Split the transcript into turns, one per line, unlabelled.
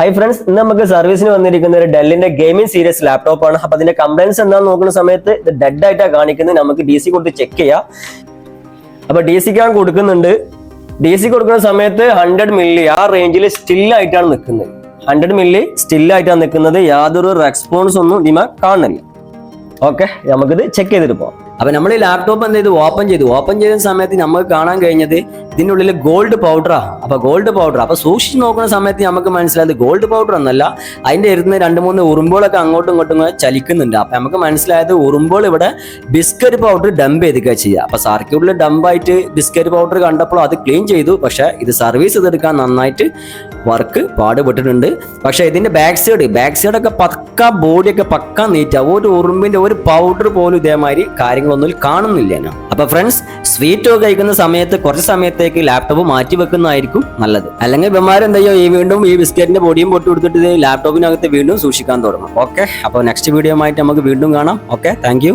Hi friends ഇന്ന് നമുക്ക് സർവീസിന് വന്നിരിക്കുന്ന ഒരു ഡെല്ലിന്റെ ഗെയിമിംഗ് സീരീസ് ലാപ്ടോപ്പ് ആണ്. അപ്പൊ അതിന്റെ കംപ്ലൈൻസ് എന്താന്ന് നോക്കുന്ന സമയത്ത് ഇത് ഡെഡ് ആയിട്ടാണ് കാണിക്കുന്നത്. നമുക്ക് ഡി സി കൊടുത്ത് ചെക്ക് ചെയ്യാം. അപ്പൊ ഡി സിക്കാണ് കൊടുക്കുന്നുണ്ട്. ഡി സി കൊടുക്കുന്ന സമയത്ത് ഹൺഡ്രഡ് മില്ലി ആ റേഞ്ചിൽ സ്റ്റിൽ ആയിട്ടാണ് നിൽക്കുന്നത്. ഹൺഡ്രഡ് മില്ലി സ്റ്റിൽ ആയിട്ടാണ് നിൽക്കുന്നത്. യാതൊരു റെസ്പോൺസ് ഒന്നും ഇതിമ കാണുന്നില്ല. ഓക്കെ നമുക്കിത് ചെക്ക് ചെയ്തിട്ട് പോവാം. അപ്പൊ നമ്മൾ ഈ ലാപ്ടോപ്പ് എന്ത് ചെയ്തു? ഓപ്പൺ ചെയ്തു. ഓപ്പൺ ചെയ്ത സമയത്ത് നമുക്ക് കാണാൻ കഴിഞ്ഞത് ഇതിനുള്ളിൽ ഗോൾഡ് പൗഡറാ അപ്പൊ ഗോൾഡ് പൗഡർ അപ്പൊ സൂക്ഷിച്ച് നോക്കുന്ന സമയത്ത് നമുക്ക് മനസ്സിലായത് ഗോൾഡ് പൗഡർ എന്നല്ല അതിന്റെ ഇരുന്ന് രണ്ട് മൂന്ന് ഉറുമ്പുകളൊക്കെ അങ്ങോട്ടും ഇങ്ങോട്ടും ചലിക്കുന്നുണ്ട്. അപ്പൊ നമുക്ക് മനസ്സിലായത് ഉറുമ്പുകൾ ഇവിടെ ബിസ്ക്കറ്റ് പൗഡർ ഡംപ് ചെയ്തിക്കുക ചെയ്യുക അപ്പൊ സർക്യൂട്ടിൽ ഡംപായിട്ട് ബിസ്ക്കറ്റ് പൗഡർ കണ്ടപ്പോൾ അത് ക്ലീൻ ചെയ്തു. പക്ഷെ ഇത് സർവീസ് ചെയ്തെടുക്കാൻ നന്നായിട്ട് വർക്ക് പാടുപെട്ടിട്ടുണ്ട്. പക്ഷെ ഇതിന്റെ ബാക്ക് സൈഡ് ബാക്ക് സൈഡൊക്കെ പക്ക ബോഡിയൊക്കെ പക്ക നീറ്റാ ഒരു ഉറുമ്പിന്റെ ഒരു പൗഡർ പോലും ഇതേമാതിരി കാര്യങ്ങളൊന്നും കാണുന്നില്ല അപ്പൊ ഫ്രണ്ട്സ് സ്വീറ്റ് ഒക്കെ കഴിക്കുന്ന സമയത്ത് കുറച്ച് സമയത്തേക്ക് ലാപ്ടോപ്പ് മാറ്റി വെക്കുന്നതായിരിക്കും നല്ലത്. അല്ലെങ്കിൽ ബിമാർ എന്താ ചെയ്യുക ഈ വീണ്ടും ഈ ബിസ്ക്കറ്റിന്റെ ബോഡിയും പൊട്ടി കൊടുത്തിട്ട് ലാപ്ടോപ്പിനകത്ത് വീണ്ടും സൂക്ഷിക്കാൻ തുടങ്ങും. ഓക്കെ അപ്പോൾ നെക്സ്റ്റ് വീഡിയോ ആയിട്ട് നമുക്ക് വീണ്ടും കാണാം. Okay thank